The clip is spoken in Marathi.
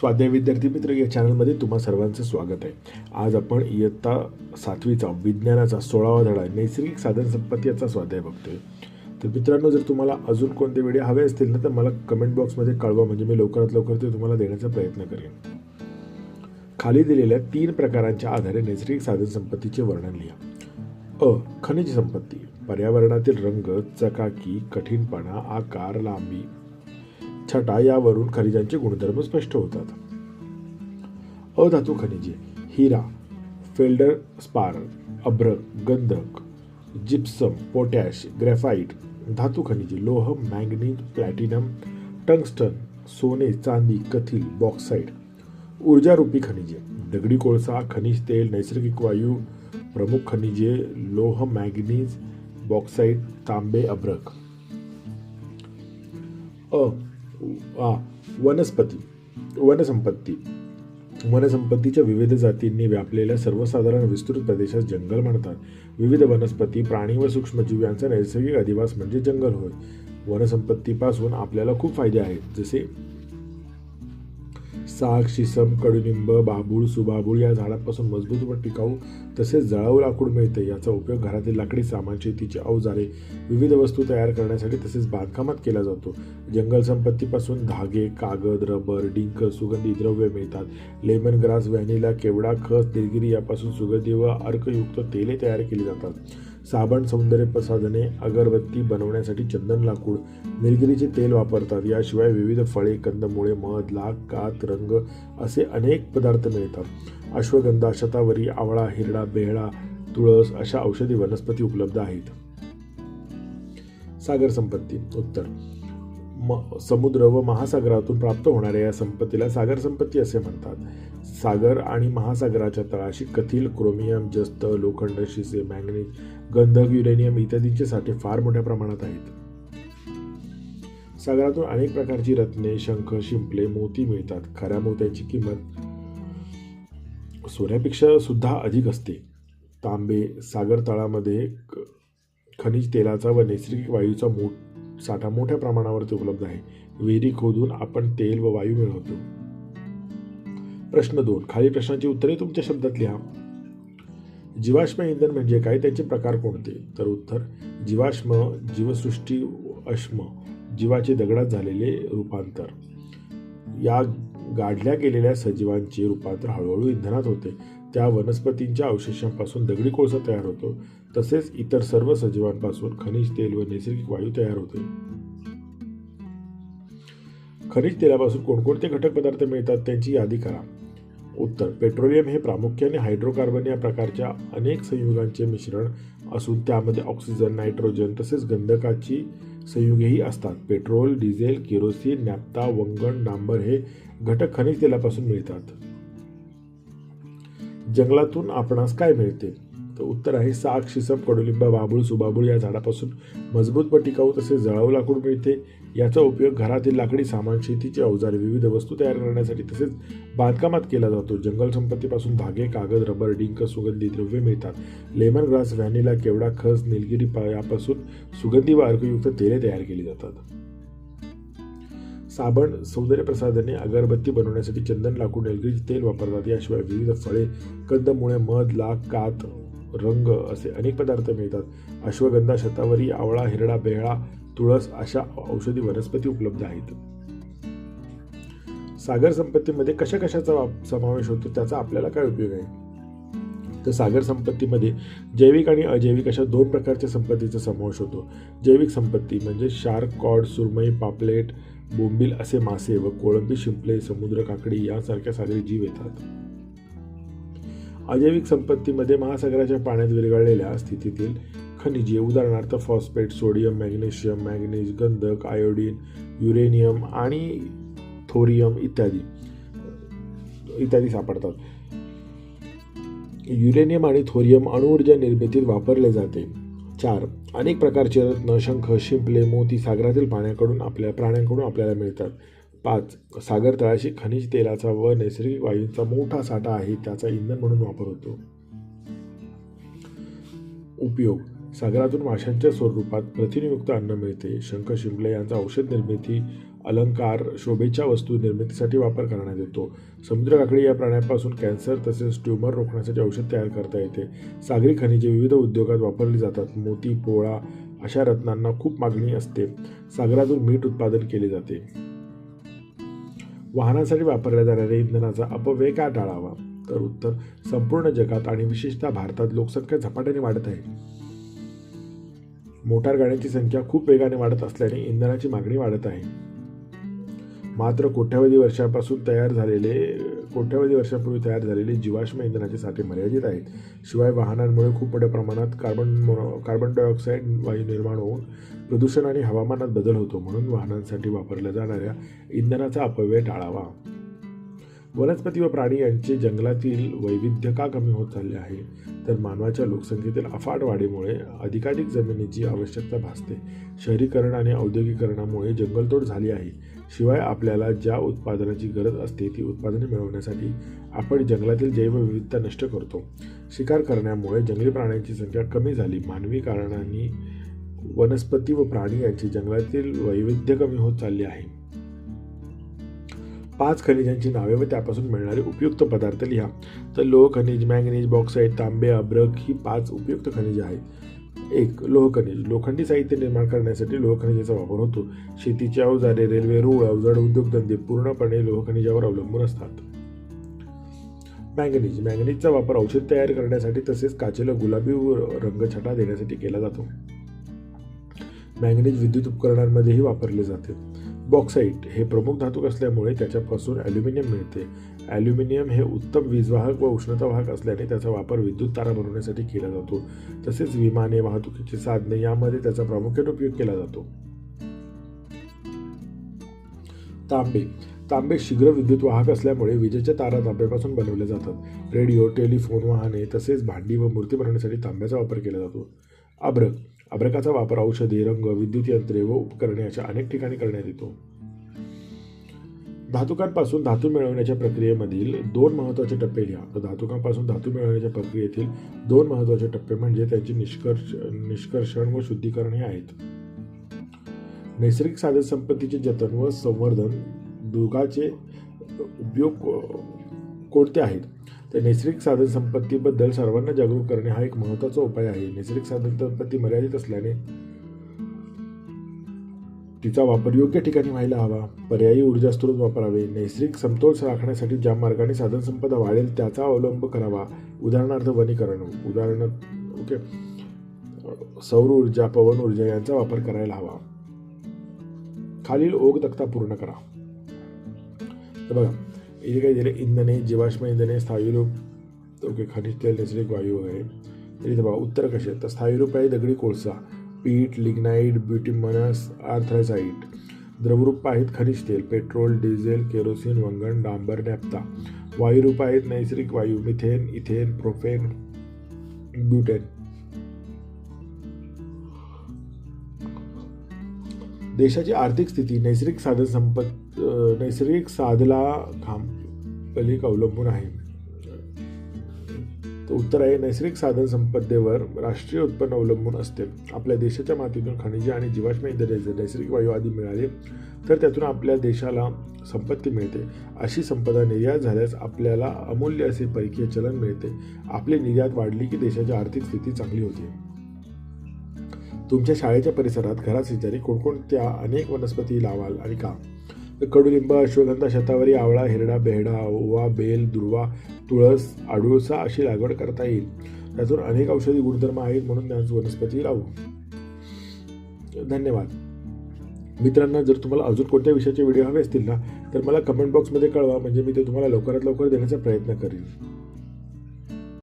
स्वाध्याय विद्यार्थी मित्र या चॅनलमध्ये तुम्हा सर्वांचं स्वागत आहे. आज आपण इयत्ता सातवीचा विज्ञानाचा सोळावा धडा नैसर्गिक साधन संपत्ती याचा स्वाध्याय बघतोय. तर मित्रांनो जर तुम्हाला अजून कोणते व्हिडिओ हवे असतील ना तर मला कमेंट बॉक्समध्ये कळवा म्हणजे मी लवकरात लवकर ते तुम्हाला देण्याचा प्रयत्न करेन. खाली दिलेल्या तीन प्रकारांच्या आधारे नैसर्गिक साधन संपत्तीचे वर्णन लिहा. अ खनिज संपत्ती पर्यावरणातील रंग चकाकी कठीणपणा आकार लांबी छटा यावरून खनिजांचे गुणधर्म स्पष्ट होतात. अधातू खनिजे हिरा फेल्डर स्पार अभ्रक गंधक जिप्सम पोटॅश ग्रॅफाईट धातू खनिजे लोह मॅंगनीज प्लॅटिनम टंगस्टन सोने चांदी कथील बॉक्साईट ऊर्जारूपी खनिजे दगडी कोळसा खनिज तेल नैसर्गिक वायू प्रमुख खनिजे लोह मॅंगनीज बॉक्साईट तांबे अभ्रक अ वनस्पती वनसंपत्ती. वनसंपत्तीच्या विविध जातींनी व्यापलेल्या सर्वसाधारण विस्तृत प्रदेशास जंगल म्हणतात. विविध वनस्पती प्राणी व सूक्ष्मजीव यांचा नैसर्गिक अधिवास म्हणजे जंगल होय. वनसंपत्तीपासून आपल्याला खूप फायदे आहेत. जसे साग शिसम कडुनिंब बाबूळ सुबाबूळ या झाडापासून मजबूत व टिकाऊ तसेच जळाऊ लाकूड मिळते. याचा उपयोग घरातील लाकडी सामान शेतीची अवजारे विविध वस्तू तयार करण्यासाठी तसेच बांधकामात केला जातो. जंगल संपत्तीपासून धागे कागद रबर डिंक सुगंधी द्रव्य मिळतात. लेमन ग्रास व्हॅनिला केवडा खस निलगिरी यापासून सुगंधी व अर्कयुक्त तेले तयार केली जातात. साबण सौंदर्य प्रसाधने अगरबत्ती बनवण्यासाठी चंदन लाकूड निलगिरीचे तेल वापरतात. याशिवाय विविध फळे कंदमुळे मध लाख कात रंग असे अनेक पदार्थ मिळतात. अश्वगंधा शतावरी आवळा हिरडा बेहळा तुळस अशा औषधी वनस्पती उपलब्ध आहेत. सागर संपत्ती. उत्तर. म समुद्र व महासागरातून प्राप्त होणाऱ्या या संपत्तीला सागर संपत्ती असे म्हणतात. सागर आणि महासागराच्या तळाशी कथील क्रोमियम जस्त लोखंड शिसे मॅंगनीज गंधक युरेनियम इत्यादींचे साठे फार मोठ्या प्रमाणात आहेत. सागरातून अनेक प्रकारची रत्ने शंख शिंपले मोती मिळतात. खऱ्या मोत्याची किंमत सोन्यापेक्षा सुद्धा अधिक असते. तांबे सागर तळामध्ये खनिज तेलाचा व नैसर्गिक वायूचा मोठ साठा मोठ्या प्रमाणावरती उपलब्ध आहे. विहिरी खोदून आपण तेल व वायू मिळवतो. प्रश्न दोन. खाली प्रश्नाची उत्तरे तुमच्या शब्दात लिहा. जीवाश्म इंधन म्हणजे काय? त्याचे प्रकार कोणते? तर उत्तर जीवाश्म जीवसृष्टी अश्म जीवाचे दगडात झालेले रूपांतर. या गाडल्या गेलेल्या सजीवांचे रूपांतर हळूहळू इंधनात होते. त्या वनस्पतींच्या अवशेषांपासून दगडी कोळसा तयार होतो. तसेच इतर सर्व सजीवांपासून खनिज तेल व नैसर्गिक वायू तयार होते. खनिज तेलापासून कोणकोणते घटक पदार्थ मिळतात त्यांची यादी करा. उत्तर पेट्रोलियम हे प्रामुख्याने हायड्रोकार्बन या प्रकारच्या अनेक संयुगांचे मिश्रण असून त्यामध्ये ऑक्सिजन नायट्रोजन तसेच गंधकाची संयुगेही असतात. पेट्रोल डिझेल केरोसिन नॅप्ता वंगण डांबर हे घटक खनिज तेलापासून मिळतात. जंगलातून आपणास काय मिळते? तर उत्तर आहे साग शिसम कडुलिंबा बाबूळ सुबाबूळ या झाडापासून मजबूत व टिकाऊ तसे जळाऊ लाकूड मिळते. याचा उपयोग घरातील लाकडी सामान शेतीचे अवजारे विविध वस्तू तयार करण्यासाठी तसेच बांधकामात केला जातो. जंगल संपत्तीपासून धागे कागद रबर डिंक सुगंधी द्रव्ये मिळतात. लेमन ग्रास व्हॅनिला केवडा खस निलगिरी यापासून सुगंधी व अर्कयुक्त तेले तयार केली जातात. साबण सौंदर्य प्रसाधने अगरबत्ती बनवण्यासाठी चंदन लाकूड निलगिरीचे तेल वापरतात. याशिवाय विविध फळे कंदमुळे मध लाख कात रंग असे अनेक पदार्थ मिळतात. अश्वगंधा शतावरी आवळा हिरडा बेहळा तुळस अशा औषधी वनस्पती उपलब्ध आहेत. सागर संपत्तीमध्ये कशा कशाचा समावेश होतो? त्याचा आपल्याला काय उपयोग आहे? तर सागर संपत्तीमध्ये जैविक आणि अजैविक अशा दोन प्रकारच्या संपत्तीचा समावेश होतो. जैविक संपत्ती म्हणजे शार्क कॉड सुरमई पापलेट बोंबील असे मासे व कोळंबी शिंपले समुद्र काकडी यासारख्या सागरी जीव येतात. अजैविक संपत्तीमध्ये महासागराच्या पाण्यात विरघळलेल्या स्थितीतील खनिजे उदाहरणार्थ फॉस्फेट सोडियम मॅग्नेशियम मॅग्नीज गंधक आयोडीन युरेनियम आणि थोरियम इत्यादी इत्यादी सापडतात. युरेनियम आणि थोरियम अणुऊर्जा निर्मितीत वापरले जाते. चार अनेक प्रकारचे रत्न शंख शिंपले मोती सागरातील पाण्याकडून आपल्या प्राण्यांकडून आपल्याला मिळतात. पाच सागर तळाशी खनिज तेलाचा व नैसर्गिक वायूंचा मोठा साठा आहे त्याचा इंधन म्हणून वापर होतो. उपयोग सागरातून माशांच्या स्वरूपात प्रथिनयुक्त अन्न मिळते. शंख शिंपले यांचा औषध निर्मिती अलंकार शोभेच्या वस्तू निर्मितीसाठी वापर करण्यात येतो. समुद्रकाकडी या प्राण्यापासून कॅन्सर तसेच ट्यूमर रोखण्यासाठी औषध तयार करता येते. सागरी खनिजे विविध उद्योगात वापरली जातात. मोती पोळा अशा रत्नांना खूप मागणी असते. सागरातून मीठ उत्पादन केले जाते. वाहनांसाठी वापरल्या जाणाऱ्या इंधनाचा अपव्यय का टाळावा? तर उत्तर संपूर्ण जगात आणि विशेषतः भारतात लोकसंख्या झपाट्याने वाढत आहे. मोटार गाड्यांची संख्या खूप वेगाने वाढत असल्याने इंधनाची मागणी वाढत आहे. मात्र कोट्यावधी वर्षापासून तयार झालेले कोट्यावधी वर्षापूर्वी तयार झालेले जीवाश्म इंधनाचे साठे मर्यादित आहेत. शिवाय वाहनांमुळे खूप मोठ्या प्रमाणात कार्बन मोनो कार्बन डायऑक्साईड वायू निर्माण होऊन प्रदूषण आणि हवामानात बदल होतो म्हणून वाहनांसाठी वापरल्या जाणाऱ्या इंधनाचा अपव्यय टाळावा. वनस्पती व प्राणी यांचे जंगलातील वैविध्य का कमी होत चालले आहे? तर मानवाच्या लोकसंख्येतील अफाट वाढीमुळे अधिकाधिक जमिनीची आवश्यकता भासते शहरीकरण आणि औद्योगिकरणामुळे जंगलतोड झाली आहे. शिवाय आपल्याला ज्या उत्पादनाची गरज असते ती उत्पादने मिळवण्यासाठी आपण जंगलातील जैवविविधता नष्ट करतो. शिकार करण्यामुळे जंगली प्राण्यांची संख्या कमी झाली. मानवी कारणांनी वनस्पती व प्राणी यांची जंगलातील वैविध्य कमी होत चालले आहे. पाच खनिजांची नावे व त्यापासून मिळणारे उपयुक्त पदार्थ लिहा. तर लोह खनिज मॅंगनीज बॉक्साईट तांबे अब्रक ही पाच उपयुक्त खनिजे आहेत. एक लोह खनिज. लोखंडी साहित्य निर्माण करण्यासाठी लोहखनिजाचा वापर होतो. शेतीची अवजारे रेल्वे रूळ अवजड उद्योगधंदे पूर्णपणे लोह खनिजावर अवलंबून असतात. मॅंगनीज मॅंगनीजचा वापर औषध तयार करण्यासाठी तसेच काचेला गुलाबी रंगछटा देण्यासाठी केला जातो. मॅंगनीज विद्युत उपकरणांमध्येही वापरले जाते. बॉक्साईट हे प्रमुख धातूक असल्यामुळे त्याच्यापासून ॲल्युमिनियम मिळते. ॲल्युमिनियम हे उत्तम वीजवाहक व उष्णतावाहक असल्याने त्याचा वापर विद्युत तारा बनवण्यासाठी केला जातो. तसेच विमाने वाहतुकीची साधने यामध्ये त्याचा प्रामुख्याने उपयोग केला जातो. तांबे. तांबे शीघ्र विद्युत वाहक असल्यामुळे विजेच्या तारा तांब्यापासून बनवल्या जातात. रेडिओ टेलिफोन वाहने तसेच भांडी व मूर्ती बनवण्यासाठी तांब्याचा वापर केला जातो. अब्रक. अब्रकाचा वापर औषधी रंग विद्युत यंत्रे व उपकरणे अशा अनेक ठिकाणी करण्यात येतो. धातुकांपासून धातू मिळवण्याच्या प्रक्रियेमधील दोन महत्त्वाचे टप्पे लिहा. तर धातुकांपासून धातू मिळवण्याच्या प्रक्रियेतील दोन महत्त्वाचे टप्पे म्हणजे त्यांचे निष्कर्ष निष्कर्षण व शुद्धीकरण हे आहेत. नैसर्गिक साधन संपत्तीचे जतन व संवर्धन दुर्गाचे उपयोग कोणते आहेत? तर नैसर्गिक साधनसंपत्तीबद्दल सर्वांना जागरूक करणे हा एक महत्त्वाचा उपाय आहे. नैसर्गिक साधन संपत्ती मर्यादित असल्याने तिचा वापर योग्य ठिकाणी व्हायला हवा. पर्यायी ऊर्जा स्रोत वापरावे. नैसर्गिक समतोल राखण्यासाठी ज्या मार्गाने साधनसंपदा वाढेल त्याचा अवलंब करावा. उदाहरणार्थ वनीकरण. उदाहरण ओके. सौर ऊर्जा पवन ऊर्जा यांचा वापर करायला हवा. खालील ओघ तक्ता पूर्ण करा. तर बघा. इथे काही दिले इंधने जीवाश्म इंधने स्थायुरूप ओके खनिज तेल नैसर्गिक वायू वगैरे तर इथे बघा उत्तर कसे आहेत तर स्थायुरूप आहे दगडी कोळसा पीठ लिग्नाईट ब्युटिमनस आर्थ्रायसाईट द्रवरूप आहेत खनिज तेल पेट्रोल डिझेल केरोसिन वंगण डांबर नॅप्ता। वायुरूप आहेत नैसर्गिक वायू मिथेन इथेन प्रोफेन ब्युटेन। देशाची आर्थिक स्थिती नैसर्गिक साधन संपत नैसर्गिक साधला खांपलिक अवलंबून आहे. तर उत्तर आहे नैसर्गिक साधन संपदेवर राष्ट्रीय उत्पन्न अवलंबून असते. आपल्या देशाच्या मातीतून खनिजे आणि जीवाश्म इंधने जर नैसर्गिक वायू आदी मिळाले तर त्यातून आपल्या देशाला संपत्ती मिळते. अशी संपदा निर्यात झाल्यास आपल्याला अमूल्य असे परकीय चलन मिळते. आपली निर्यात वाढली की देशाची आर्थिक स्थिती चांगली होते. तुमच्या शाळेच्या परिसरात घरात शेजारी कोणकोणत्या अनेक वनस्पती लावाल आणि का? कडुलिंब अश्वगंधा शतावरी आवळा हिरडा बेहडा ओवा बेल दुर्वा तुळस आडुळसा अशी लागवड करता येईल. त्यातून अनेक औषधी गुणधर्म आहेत म्हणून त्यांची वनस्पती लावू. धन्यवाद. मित्रांना जर तुम्हाला अजून कोणत्या विषयाचे व्हिडिओ हवे असतील ना तर मला कमेंट बॉक्समध्ये कळवा म्हणजे मी ते तुम्हाला लवकरात लवकर देण्याचा प्रयत्न करेन.